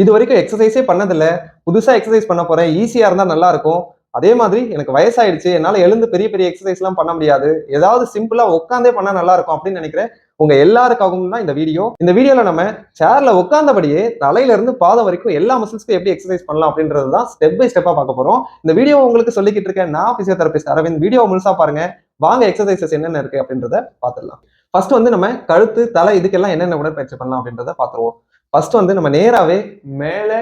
இது வரைக்கும் எக்ஸசைஸே பண்ணதில்லை. புதுசாக எக்ஸசைஸ் பண்ண போகிறேன் ஈஸியாக இருந்தால் நல்லா இருக்கும் அதே மாதிரி எனக்கு வயசாயிடுச்சு. என்னால் எழுந்து பெரிய பெரிய எக்ஸசைஸ்லாம் பண்ண முடியாது. ஏதாவது சிம்பிளாக உட்காந்தே பண்ணால் நல்லா இருக்கும் அப்படின்னு நினைக்கிறேன். உங்க எல்லாருக்காகவும் தான் இந்த வீடியோ. இந்த வீடியோல நம்ம சேர்ல உட்காந்தபடியே தலையில இருந்து பாதம் வரைக்கும் எல்லா மசில்ஸ்க்கும் எப்படி எக்ஸசைஸ் பண்ணலாம் அப்படின்றது தான் ஸ்டெப் பை ஸ்டெப்பா பார்க்க போறோம். இந்த வீடியோ உங்களுக்கு சொல்லிக்கிட்டு இருக்கேன். நான் பிசியோதெரபிஸ்ட் அரவிந்த். வீடியோ முழுசா பாருங்க. வாங்க எக்ஸசைசஸ் என்னென்ன இருக்கு அப்படின்றத பார்த்துடலாம். ஃபர்ஸ்ட் வந்து நம்ம கழுத்து தலை இதுக்கெல்லாம் என்னென்ன உடற்பயிற்சி பண்ணலாம் அப்படின்றத பார்த்துருவோம். ஃபர்ஸ்ட் வந்து நம்ம நேராகவே மேலே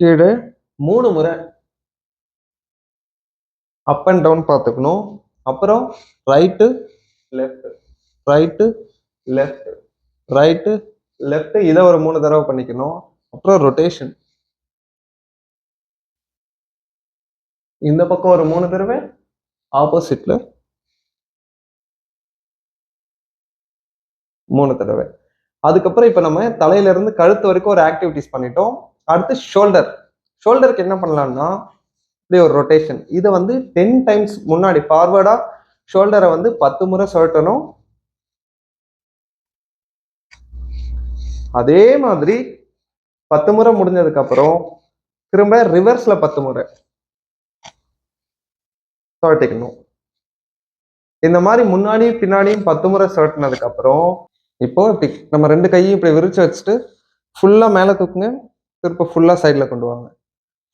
கீழே மூணு முறை அப் அண்ட் டவுன் பார்த்துக்கணும். அப்புறம் right left right left right left இதை ஒரு மூணு தடவை பண்ணிக்கணும். அப்புறம் ரொட்டேஷன் இந்த பக்கம் ஒரு மூணு தடவை ஆப்போசிட்ல மூணு தடவை. அதுக்கப்புறம் இப்போ நம்ம தலையிலேருந்து கழுத்து வரைக்கும் ஒரு ஆக்டிவிட்டிஸ் பண்ணிட்டோம். அடுத்து ஷோல்டர் ஷோல்டருக்கு என்ன பண்ணலாம்னா இப்படி ஒரு ரொட்டேஷன் இதை வந்து டென் டைம்ஸ் முன்னாடி ஃபார்வர்டாக ஷோல்டரை வந்து பத்து முறை சுழட்டணும். அதே மாதிரி பத்து முறை முடிஞ்சதுக்கு அப்புறம் திரும்ப ரிவர்ஸ்ல பத்து முறை சுழட்டிக்கணும். இந்த மாதிரி முன்னாடியும் பின்னாடியும் பத்து முறை சுழட்டினதுக்கப்புறம் இப்போ இப்படி நம்ம ரெண்டு கையும் இப்படி விரிச்சு வச்சுட்டு ஃபுல்லாக மேலே தூக்குங்க திரும்ப ஃபுல்லாக சைடில் கொண்டு வாங்க.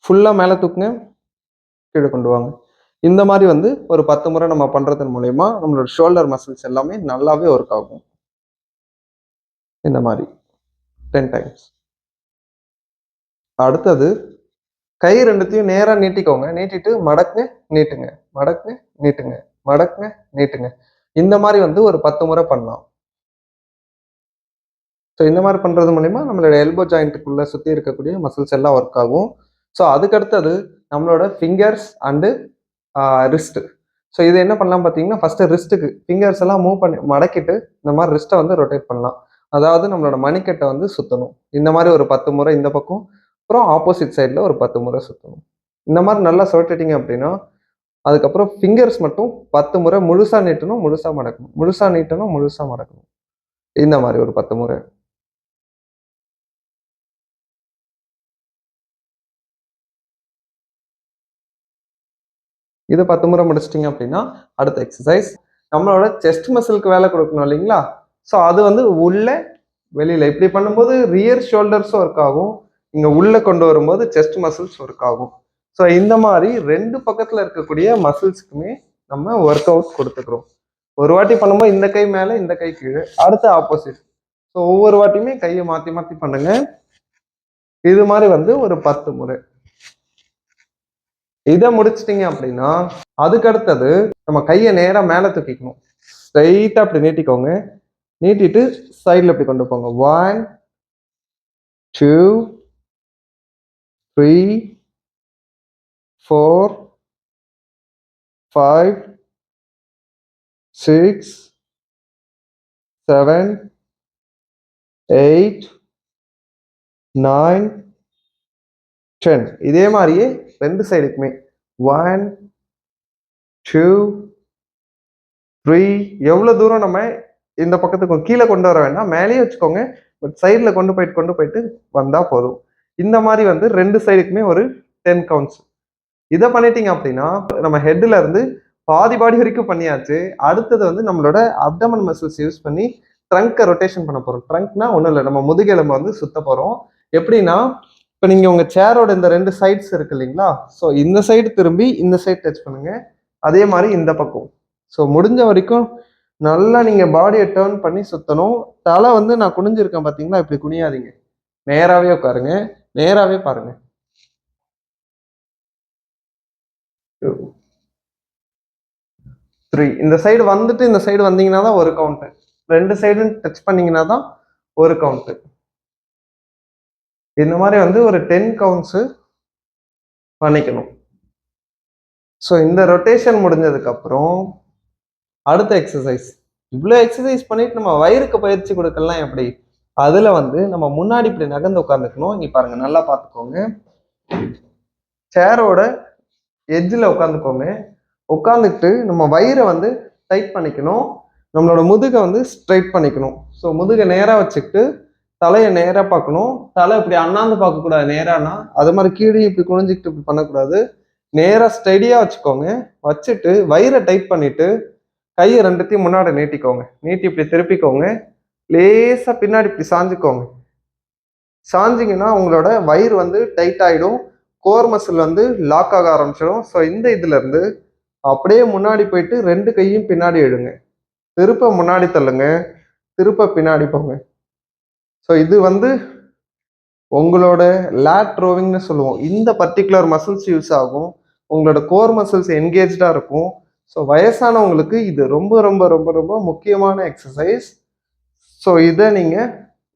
ஃபுல்லாக மேலே தூக்குங்க கீழே கொண்டு வாங்க. இந்த மாதிரி வந்து ஒரு பத்து முறை நம்ம பண்ணுறதன் மூலயமா நம்மளோட ஷோல்டர் மசில்ஸ் எல்லாமே நல்லாவே ஒர்க் ஆகும். இந்த மாதிரி. டென் டைம்ஸ் அடுத்தது கை ரெண்டுத்தையும் நேராக நீட்டிக்கோங்க. நீட்டிட்டு மடக்குங்க நீட்டுங்க. மடக்குங்க நீட்டுங்க. மடக்குங்க நீட்டுங்க. இந்த மாதிரி வந்து ஒரு பத்து முறை பண்ணலாம். ஸோ இந்த மாதிரி பண்ணுறது மூலிமா நம்மளோட எல்போ ஜாயிண்ட்டுக்குள்ளே சுற்றி இருக்கக்கூடிய மசில்ஸ் எல்லாம் ஒர்க் ஆகும். ஸோ அதுக்கு அடுத்தது நம்மளோட ஃபிங்கர்ஸ் அண்டு ரிஸ்ட்டு ஸோ இது என்ன பண்ணலாம் பார்த்தீங்கன்னா ஃபஸ்ட்டு ரிஸ்ட்டுக்கு ஃபிங்கர்ஸ் எல்லாம் மூவ் பண்ணி மடக்கிட்டு இந்த மாதிரி ரிஸ்ட்டை வந்து ரொட்டேட் பண்ணலாம். அதாவது நம்மளோட மணிக்கட்டை வந்து சுற்றணும் இந்த மாதிரி ஒரு பத்து முறை இந்த பக்கம் அப்புறம் ஆப்போசிட் சைடில் ஒரு பத்து முறை சுற்றணும் இந்த மாதிரி நல்லா சுழட்டிட்டீங்க அப்படின்னா அதுக்கப்புறம் ஃபிங்கர்ஸ் மட்டும் பத்து முறை முழுசாக நீட்டணும் முழுசாக மடக்கணும். முழுசாக நீட்டணும் முழுசாக மடக்கணும். இந்த மாதிரி ஒரு பத்து முறை. இது பத்து முறை முடிச்சிட்டிங்க அப்படின்னா அடுத்த எக்ஸசைஸ் நம்மளோட செஸ்ட் மசிலுக்கு வேலை கொடுக்கணும் இல்லைங்களா? ஸோ அது வந்து உள்ள வெளியில். இப்படி பண்ணும்போது ரியர் ஷோல்டர்ஸும் ஒர்க் ஆகும். இங்கே உள்ளே கொண்டு வரும்போது செஸ்ட் மசில்ஸ் ஒர்க் ஆகும். ஸோ இந்த மாதிரி ரெண்டு பக்கத்தில் இருக்கக்கூடிய மசில்ஸ்க்குமே நம்ம ஒர்க் அவுட் கொடுத்துக்கிறோம். ஒரு வாட்டி பண்ணும்போது இந்த கை மேலே இந்த கை கீழே. அடுத்து ஆப்போசிட் ஸோ ஒவ்வொரு வாட்டியுமே கையை மாற்றி மாற்றி பண்ணுங்கள் இது மாதிரி வந்து ஒரு பத்து முறை. இதை முடிச்சிட்டிங்க அப்படின்னா அதுக்கு அடுத்தது நம்ம கையை நேராக மேலே தூக்கிக்கணும். ஸ்ட்ரைட்டாக அப்படி நீட்டிக்கோங்க. நீட்டிட்டு சைடில் இப்படி கொண்டு போங்க. One two three four five six seven eight nine ten இதே மாதிரியே ரெண்டு சைடுக்குமே. ஒன் டூ த்ரீ எவ்வளோ தூரம் நம்ம இந்த பக்கத்துக்கு கீழே கொண்டு வர வேண்டாம். மேலேயே வச்சுக்கோங்க. பட் சைடில் கொண்டு போயிட்டு கொண்டு போயிட்டு வந்தால் போதும். இந்த மாதிரி வந்து ரெண்டு சைடுக்குமே ஒரு டென் கவுண்ட்ஸ் இதை பண்ணிட்டீங்க அப்படின்னா நம்ம ஹெட்டில் இருந்து பாதி பாடி வரைக்கும் பண்ணியாச்சு. அடுத்தது வந்து நம்மளோட அப்டமன் மசில்ஸ் யூஸ் பண்ணி ட்ரங்கை ரொட்டேஷன் பண்ண போகிறோம் ட்ரங்க்னா ஒன்றும் இல்லை. நம்ம முதுகெலும்பை வந்து சுத்த போகிறோம் எப்படின்னா இப்போ நீங்கள் உங்கள் சேரோட இந்த ரெண்டு சைட்ஸ் இருக்கு இல்லைங்களா? ஸோ இந்த சைடு திரும்பி இந்த சைடு டச் பண்ணுங்க. அதே மாதிரி இந்த பக்கம். ஸோ முடிஞ்ச வரைக்கும் நல்லா நீங்கள் பாடியை டேர்ன் பண்ணி சுற்றணும் தலை வந்து நான் குனிஞ்சிருக்கேன் பார்த்தீங்களா இப்படி குனியாதீங்க. நேராகவே உட்காருங்க. நேராகவே பாருங்க. த்ரீ இந்த சைடு வந்துட்டு இந்த சைடு வந்தீங்கன்னா தான் ஒரு கவுண்ட்டு ரெண்டு சைடும் டச் பண்ணீங்கன்னா தான் ஒரு கவுண்ட்டு இந்த மாதிரி வந்து ஒரு டென் கவுண்ட்ஸு பண்ணிக்கணும். ஸோ இந்த ரொட்டேஷன் முடிஞ்சதுக்கப்புறம் அடுத்த எக்ஸசைஸ் இவ்வளோ எக்ஸசைஸ் பண்ணிட்டு நம்ம வயிறுக்கு பயிற்சி கொடுக்கலாம் எப்படி? அதில் வந்து நம்ம முன்னாடி இப்படி நகர்ந்து உட்காந்துக்கணும் இங்கே பாருங்க நல்லா பார்த்துக்கோங்க. சேரோட எஜ்ஜில் உட்காந்துக்கோங்க உட்காந்துட்டு நம்ம வயிறை வந்து டைட் பண்ணிக்கணும். நம்மளோட முதுகை வந்து ஸ்ட்ரைட் பண்ணிக்கணும். ஸோ முதுகை நேராக வச்சுக்கிட்டு தலையை நேராக பார்க்கணும். தலை இப்படி அண்ணாந்து பார்க்கக்கூடாது நேரானா. அது மாதிரி கீழே இப்படி குனிஞ்சிக்கிட்டு இப்படி பண்ணக்கூடாது. நேராக ஸ்டெடியாக வச்சுக்கோங்க. வச்சுட்டு வயிறை டைட் பண்ணிட்டு கையை ரெண்டுத்தையும் முன்னாடி நீட்டிக்கோங்க. நீட்டி இப்படி திருப்பிக்கோங்க. லேசாக பின்னாடி இப்படி சாஞ்சுக்கோங்க. சாஞ்சிங்கன்னா உங்களோட வயிறு வந்து டைட் ஆகிடும் கோர் மசில் வந்து லாக் ஆக ஆரம்பிச்சிடும். ஸோ இந்த இதுலேருந்து அப்படியே முன்னாடி போயிட்டு ரெண்டு கையும் பின்னாடி எழுங்க திருப்ப முன்னாடி தள்ளுங்க. திருப்ப பின்னாடி போங்க. ஸோ இது வந்து உங்களோட லேட் ரோவிங்னு சொல்லுவோம். இந்த பர்டிகுலர் மசில்ஸ் யூஸ் ஆகும். உங்களோட கோர் மசில்ஸ் என்கேஜாக இருக்கும். ஸோ வயசானவங்களுக்கு இது ரொம்ப ரொம்ப ரொம்ப ரொம்ப முக்கியமான எக்ஸசைஸ் ஸோ இதை நீங்கள்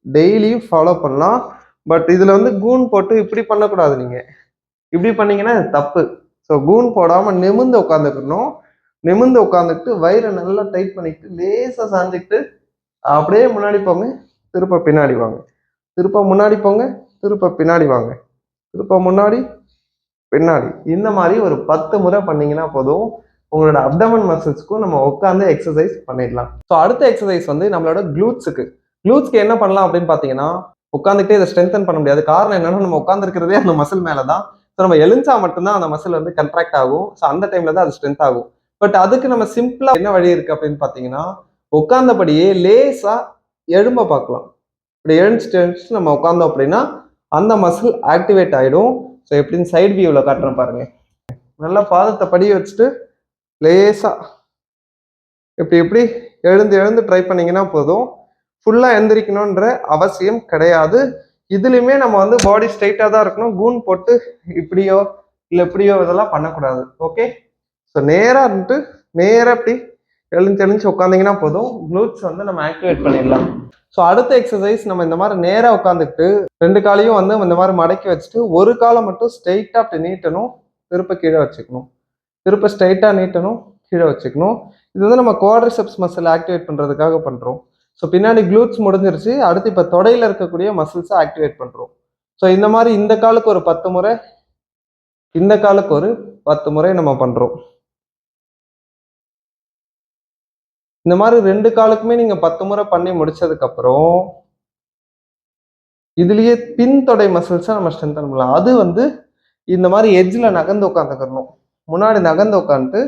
டெய்லியும் ஃபாலோ பண்ணலாம். பட் இதில் வந்து கூன் போட்டு இப்படி பண்ணக்கூடாது நீங்கள் இப்படி பண்ணீங்கன்னா அது தப்பு. ஸோ கூன் போடாமல் நிமிந்து உட்காந்துக்கணும் நிமிந்து உட்காந்துக்கிட்டு வயிறை நல்லா டைட் பண்ணிக்கிட்டு லேசாக சாஞ்சிக்கிட்டு அப்படியே முன்னாடி போங்க. திருப்ப பின்னாடி வாங்க. திருப்ப முன்னாடி போங்க திருப்ப பின்னாடி வாங்க. திருப்ப முன்னாடி பின்னாடி. இந்த மாதிரி ஒரு பத்து முறை பண்ணீங்கன்னா போதும். உங்களோட அப்டமன் மசில்ஸ்க்கும் நம்ம உட்காந்து எக்ஸசைஸ் பண்ணிடலாம். ஸோ அடுத்த எக்ஸசைஸ் வந்து நம்மளோட க்ளூட்ஸுக்கு க்ளூட்ஸ்க்கு என்ன பண்ணலாம் அப்படின்னு பார்த்தீங்கன்னா உட்காந்துக்கிட்டே இதை ஸ்ட்ரென்தன் பண்ண முடியாது. காரணம் என்னன்னா நம்ம உட்காந்துருக்கிறதே அந்த மசில் மேலே தான் ஸோ நம்ம எழுந்தா மட்டும்தான் அந்த மசில் வந்து கண்ட்ராக்ட் ஆகும். ஸோ அந்த டைம்ல தான் அது ஸ்ட்ரென்த் ஆகும். பட் அதுக்கு நம்ம சிம்பிளாக என்ன வழி இருக்கு அப்படின்னு பார்த்தீங்கன்னா உட்காந்தபடியே லேசாக எழும்ப பார்க்கலாம். இப்படி எழுந்துச்சு நம்ம உட்காந்தோம் அப்படின்னா அந்த மசில் ஆக்டிவேட் ஆகிடும் ஸோ எப்படின்னு சைடு வியூவில் காட்டுறேன் பாருங்க. நல்லா பாதத்தை படிய வச்சுட்டு லேசாக இப்படி இப்படி எழுந்து எழுந்து ட்ரை பண்ணீங்கன்னா போதும். ஃபுல்லாக எந்திரிக்கணுன்ற அவசியம் கிடையாது. இதுலையுமே நம்ம வந்து பாடி ஸ்ட்ரைட்டாக தான் இருக்கணும். கூன் போட்டு இப்படியோ இல்லை இப்படியோ இதெல்லாம் பண்ணக்கூடாது. ஓகே ஸோ நேராக இருந்துட்டு நேராக இப்படி எழுந்து தெளிஞ்சு உட்காந்திங்கன்னா போதும். க்ளூட்ஸ் வந்து நம்ம ஆக்டிவேட் பண்ணிடலாம். ஸோ அடுத்த எக்ஸசைஸ் நம்ம இந்த மாதிரி நேராக உட்காந்துக்கிட்டு ரெண்டு காலையும் வந்து இந்த மாதிரி மடக்கி வச்சுட்டு ஒரு காலை மட்டும் ஸ்ட்ரெயிட்டாக அப்படி நீட்டணும். திருப்ப கீழே வச்சுக்கணும். திருப்ப ஸ்ட்ரைட்டாக நீட்டணும். கீழே வச்சுக்கணும். இது வந்து நம்ம குவாட்ரிசெப்ஸ் மசில் ஆக்டிவேட் பண்ணுறதுக்காக பண்ணுறோம் ஸோ பின்னாடி க்ளூட்ஸ் முடிஞ்சிருச்சு. அடுத்து இப்போ தொடையில் இருக்கக்கூடிய மசில்ஸை ஆக்டிவேட் பண்ணுறோம் ஸோ இந்த மாதிரி இந்த காலுக்கு ஒரு பத்து முறை இந்த காலுக்கு ஒரு பத்து முறை நம்ம பண்ணுறோம் இந்த மாதிரி ரெண்டு காலுக்குமே நீங்கள் பத்து முறை பண்ணி முடிச்சதுக்கப்புறம் இதுலேயே பின் தொடை மசில்ஸை நம்ம ஸ்ட்ரென்தன் பண்ணலாம். அது வந்து இந்த மாதிரி எட்ஜில் நகர்ந்து உட்காந்துக்கிறணும் முன்னாடி நகர்ந்து உட்காந்துட்டு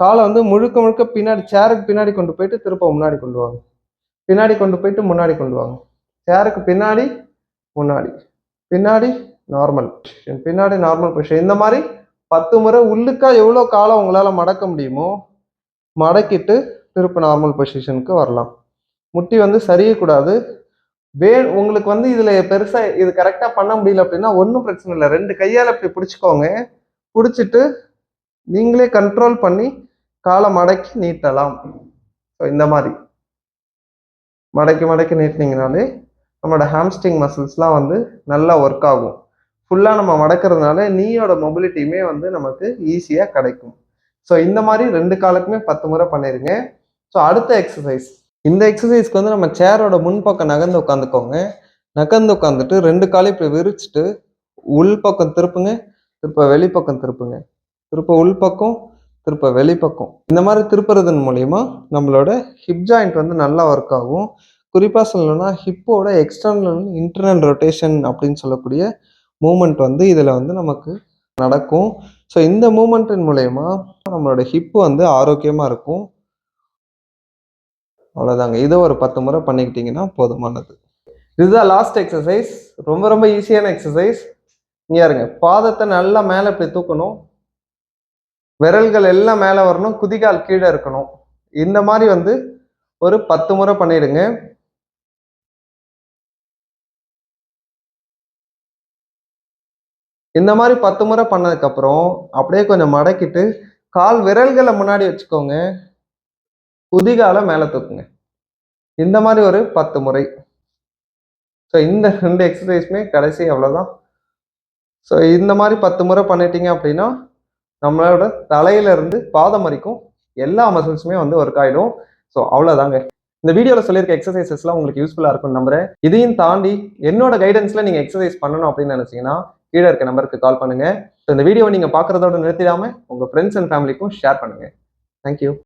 காலை வந்து முழுக்க முழுக்க பின்னாடி சேருக்கு பின்னாடி கொண்டு போயிட்டு திரும்ப முன்னாடி கொண்டு வாங்க. பின்னாடி கொண்டு போயிட்டு முன்னாடி கொண்டு வாங்க. சேருக்கு பின்னாடி முன்னாடி. பின்னாடி நார்மல் பொசிஷன் பின்னாடி நார்மல் பொசிஷன் இந்த மாதிரி பத்து முறை உள்ளுக்கா எவ்வளோ காலம் உங்களால் மடக்க முடியுமோ மடக்கிட்டு திருப்பி நார்மல் பொசிஷனுக்கு வரலாம். முட்டி வந்து சரியக்கூடாது. வே உங்களுக்கு வந்து இதில் பெருசாக இது கரெக்டாக பண்ண முடியல அப்படின்னா ஒன்றும் பிரச்சனை இல்லை. ரெண்டு கையால் இப்படி பிடிச்சிக்கோங்க. பிடிச்சிட்டு நீங்களே கண்ட்ரோல் பண்ணி காலை மடக்கி நீட்டலாம். ஸோ இந்த மாதிரி. மடக்கி மடக்கி நீட்டினீங்கனாலே நம்மளோட ஹாம்ஸ்டிங் மசில்ஸ்லாம் வந்து நல்லா ஒர்க் ஆகும். ஃபுல்லாக நம்ம மடக்கிறதுனால நீயோட மொபிலிட்டியுமே வந்து நமக்கு ஈஸியாக கிடைக்கும். ஸோ இந்த மாதிரி ரெண்டு காலுக்குமே பத்து முறை பண்ணிடுங்க ஸோ அடுத்த எக்ஸசைஸ் இந்த எக்ஸசைஸ்க்கு வந்து நம்ம சேரோட முன்பக்கம் நகர்ந்து உட்காந்துக்கோங்க. நகர்ந்து உட்காந்துட்டு ரெண்டு காலையும் இப்படி விரிச்சிட்டு உள் பக்கம் திருப்புங்க திருப்ப வெளிப்பக்கம் திருப்புங்க. திருப்ப உள் பக்கம் திருப்ப வெளிப்பக்கம் இந்த மாதிரி திருப்புறதன் மூலயமா நம்மளோட ஹிப் ஜாயிண்ட் வந்து நல்லா ஒர்க் ஆகும். குறிப்பாக சொல்லணும்னா ஹிப்போட எக்ஸ்டர்னல் இன்டர்னல் ரொட்டேஷன் அப்படின்னு சொல்லக்கூடிய மூமெண்ட் வந்து இதில் வந்து நமக்கு நடக்கும். ஸோ இந்த மூமெண்ட்டின் மூலயமா நம்மளோட ஹிப் வந்து ஆரோக்கியமாக இருக்கும். அவ்வளோதாங்க இதை ஒரு பத்து முறை பண்ணிக்கிட்டிங்கன்னா போதுமானது. இதுதான் லாஸ்ட் எக்ஸசைஸ் ரொம்ப ரொம்ப ஈஸியான எக்ஸசைஸ் இங்கே இருங்க பாதத்தை நல்லா மேலே இப்படி தூக்கணும். விரல்கள் எல்லாம் மேலே வரணும். குதிகால் கீழே இருக்கணும். இந்த மாதிரி வந்து ஒரு பத்து முறை பண்ணிடுங்க. இந்த மாதிரி பத்து முறை பண்ணதுக்கப்புறம் அப்படியே கொஞ்சம் மடக்கிட்டு கால் விரல்களை முன்னாடி வச்சுக்கோங்க. குதிகால மேலே தூக்குங்க. இந்த மாதிரி ஒரு பத்து முறை. ஸோ இந்த ரெண்டு எக்ஸசைஸுமே கடைசி அவ்வளோதான் ஸோ இந்த மாதிரி பத்து முறை பண்ணிட்டீங்க அப்படின்னா நம்மளோட தலையிலேருந்து பாதம் வரைக்கும் எல்லா மசில்ஸுமே வந்து ஒர்க் ஆகிடும் ஸோ அவ்வளோதாங்க இந்த வீடியோவில் சொல்லியிருக்க எக்ஸசைசஸ்லாம் உங்களுக்கு யூஸ்ஃபுல்லாக இருக்கும்னு நம்புறேன். இதையும் தாண்டி என்னோட கைடன்ஸில் நீங்கள் எக்ஸசைஸ் பண்ணணும் அப்படின்னு நினச்சிங்கன்னா கீழே இருக்க நம்பருக்கு கால் பண்ணுங்கள் ஸோ இந்த வீடியோவை நீங்கள் பார்க்குறதோட நிறுத்திடாமல் உங்கள் ஃப்ரெண்ட்ஸ் அண்ட் ஃபேமிலிக்கும் ஷேர் பண்ணுங்கள் தேங்க்யூ